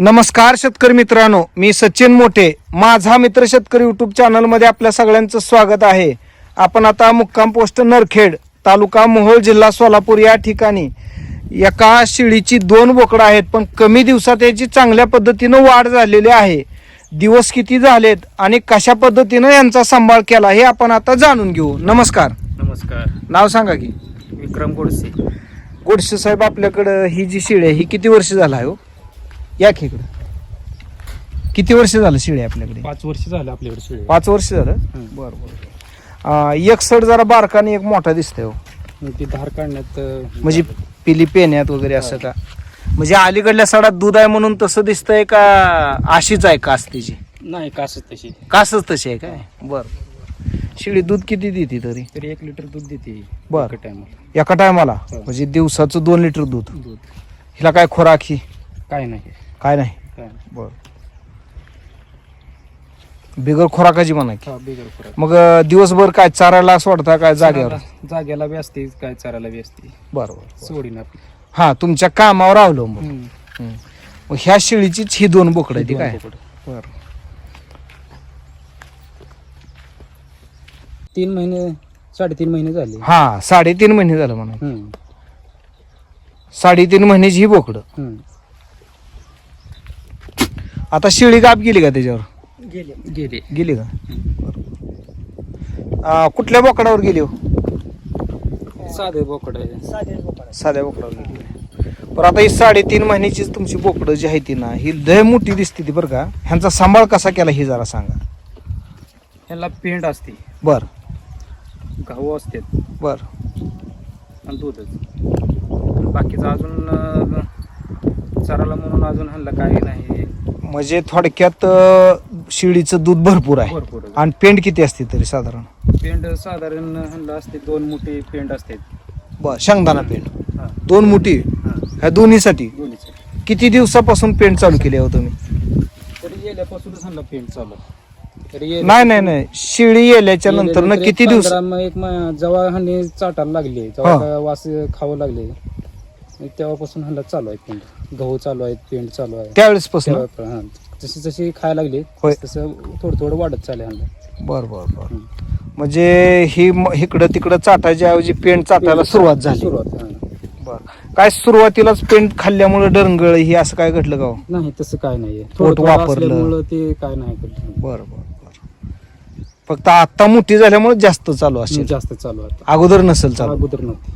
नमस्कार शेतकरी मित्रांनो मी सचिन मोठे. माझा मित्र शेतकरी युट्यूब चॅनलमध्ये आपल्या सगळ्यांचं स्वागत आहे. आपण आता मुक्काम पोस्ट नरखेड तालुका मोहोळ जिल्हा सोलापूर या ठिकाणी. एका शिळीची दोन बोकडं आहेत पण कमी दिवसात याची चांगल्या पद्धतीनं वाढ झालेली आहे. दिवस किती झालेत आणि कशा पद्धतीनं यांचा सांभाळ केला हे आपण आता जाणून घेऊ. नमस्कार. नमस्कार. नाव सांगा की. विक्रम गोडसे. गोडसे साहेब आपल्याकडं ही जी शिळी आहे ही किती वर्ष झाला आहे हो? या की इकडं. किती वर्ष झालं शिळी आपल्याकडे? पाच वर्ष झालं आपल्याकडे शेळी. पाच वर्ष झालं. बरं बरं. एक सड जरा बारका आणि एक मोठा दिसतोय हो. मग ती धार काढण्यात अं, म्हणजे पिली पेण्यात वगैरे असं का? म्हणजे अलीकडल्या सडात दूध आहे म्हणून तसं दिसतंय का अशीच आहे कास तिची? नाही कासच तशी. कासच तशी आहे काय बरं. शिळी दूध किती देते तरी? तरी एक लिटर दूध देते बर. एका टायमाला. एका टायमाला? हो. म्हणजे दिवसाचं दोन लिटर दूध. दूध. हिला काय खोराक ही? काय नाही. काय नाही काय नाही. बर बिगर खोराकाची म्हणा की हा, बिगर खुराक. मग अं, दिवसभर काय चारायला सोडता काय जागेवर जागेला बी असते काय चारायला बी असते बरोबर सोडीन आपली हा तुमच्या कामावर अवलंबून हम्म. हम्म. मग ह्या शेळीचीच ही दोन बोकडं आहे दोन काय बोकडं. तीन महिने साडेतीन महिने झाले हा साडेतीन महिने झालं म्हणा हम्म. साडेतीन महिन्याची ही बोकडं हम्म. आता शेळी गाप गेली का त्याच्यावर? गेले. गेली. का? आ, कुठल्या बोकडावर गेली हो? साधे बोकड आहे. साध्या बोकडावर गेली. बरं आता ही साडेतीन महिन्याचीच तुमची बोकडं जी आहे ती ना ही लय मोठी दिसते ती बरं का. ह्यांचा सांभाळ कसा केला हे जरा सांगा. ह्याला पेंड असते. बर. गहू असतात बर. आणि दूधच. बाकीचं अजून अं, चाराला म्हणून अजून ह्यांना काही नाही. म्हणजे थोडक्यात अ, शेळीचं दूध भरपूर आहे. भरपूर आणि पेंड किती असते तरी साधारण? पेंड साधारण ह्यांना असते दोन मोठे पेंड असतात बर शेंगदाणा पेंड. हा, दोन मोठी? हा, ह्या दोन्हीसाठी? दोन्हीचे किती दिवसापासून पेंड चालू केली हो तुम्ही? तरी गेल्यापासूनच ह्यांना पेंड चालू आहे. तरी गेल्या- नाही नाही नाही. शेळी येल्याच्या नंतर ना गेल्यानंतर किती दिवस? पंधरा मग एक म- जेव्हा ह्यांनी चाटायला लागले. हा. जेव्हा वास खावं लागले. मग तेव्हापासून ह्यांना चालू आहे पेंड गहू चालू आहेत पेंड चालू आहे त्यावेळेस पासून तेव्हा- हा. जशी जशी खायला लागली होय. तसं थोडं थोडं वाढत चालले ह्यांना बर बर बर. म्हणजे ही म- इकडं तिकडं चाटायच्या ऐवजी पेंड चाटायला सुरुवात झाली सुरुवात हा. बर काय सुरुवातीलाच पेंड खाल्ल्यामुळे डरंगळ ही असं काय घडलं का हो? नाही तसं काय नाहीये पोट थोडं थोडं वापरलं. असल्यामुळं ते काय नाही करत. बर बर बर फक्त आता मोठी झाल्यामुळे जास्त चालू असेल जास्त चालू आहे अगोदर नसेल चालू अगोदर नव्हती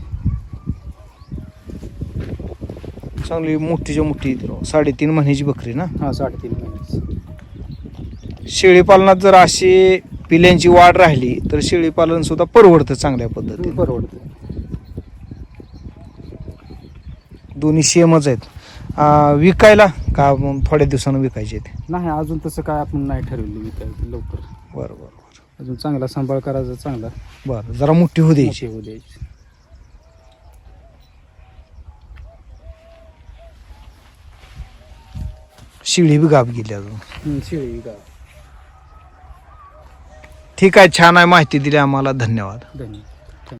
चांगली मोठीच्या मोठी. साडेतीन महिन्याची बकरी ना? हा साडेतीन महिन्याची. शेळीपालनात जर अशी पिल्यांची वाढ राहिली तर शेळीपालन सुद्धा परवडतं चांगल्या पद्धतीने. परवडते. दोन्ही सेमच आहेत. विकायला का थोड्या दिवसानं विकायचे ते? नाही अजून तसं काय आपण नाही ठरवलं विकायचं लवकर. बरं बरं अजून चांगला सांभाळ करायचा चांगला. बरं बरं जरा मोठी होऊ द्यायची. होऊ द्यायची. शिळी बी गाप गेली अजून. हम्म, शेळी गाव ठीक आहे छान आहे माहिती दिली आम्हाला. धन्यवाद. धन्यवाद.